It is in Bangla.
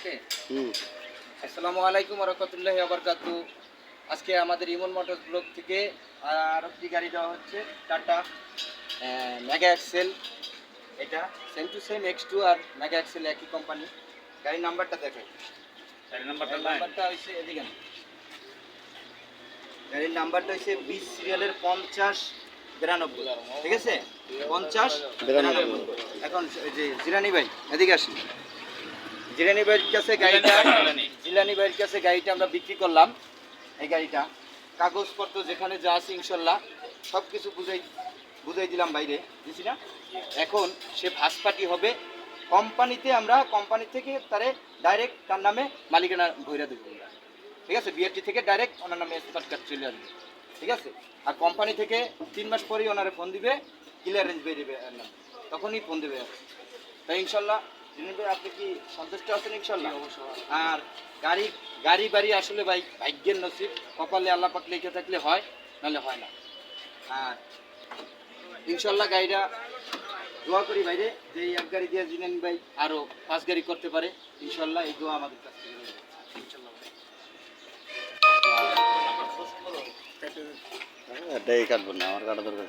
ওকে আসসালামু আলাইকুম রহমতুল্লাহ আবরকাত আজকে আমাদের ইমন মোটরস ব্লক থেকে আর একটি গাড়ি দেওয়া হচ্ছে টাটা মেগা এক্সেল এটা same to same X two R mega Excel একই কোম্পানি গাড়ির নাম্বারটা দেখেন। গাড়ি নাম্বারটা গাড়ির নাম্বারটা হচ্ছে এদিকে। গাড়ির নাম্বারটা হচ্ছে বিশ সিরিয়ালের পঞ্চাশ বিরানব্বই। ঠিক আছে? পঞ্চাশ বিরানব্বই। এখন এই যে জিরানি ভাই এদিকে আসেন। জিরানি ভাইয়ের কাছে গাড়িটা জিলানি। জিলানি ভাইয়ের কাছে গাড়িটা আমরা বিক্রি করলাম এই গাড়িটা। কাগজপত্র যেখানে যা আছে ইনশাল্লাহ সব কিছু বুঝাই বুঝাই দিলাম বাইরে বুঝছি না? এখন সে ফার্স্ট পার্টি হবে কোম্পানিতে আমরা কোম্পানি থেকে তারে ডাইরেক্ট তার নামে মালিকানা ভৈরা দেবো ঠিক আছে? বিআরটি থেকে ডাইরেক্ট ওনার নামে স্মার্ট কার্ড চলে আসবে। ঠিক আছে? আর কোম্পানি থেকে তিন মাস পরেই ওনারে ফোন দিবে ক্লিয়ারেন্স বেরিয়ে দেবে তখনই ফোন দেবে। তাই ইনশাল্লাহ জিনিস ভাই আপনি কি সন্তুষ্ট আছেন ইনশাল্লাহ আর গাড়ি গাড়ি বাড়ি আসলে ভাই ভাগ্যের নসিব কপালে আল্লাহ পাক লিখে থাকলে হয় নাহলে হয় না আর ইনশাল্লাহ গাড়িটা দোয়া করি বাইরে যে এই এক গাড়ি দিয়ে জিনেন ভাই আরও পাঁচ গাড়ি করতে পারে ইনশাল্লাহ এই দোয়া আমাদের কাছ থেকে ইনশাল্লাহ ভাই। এটাই কাটবো না আমার কাটা দরকার।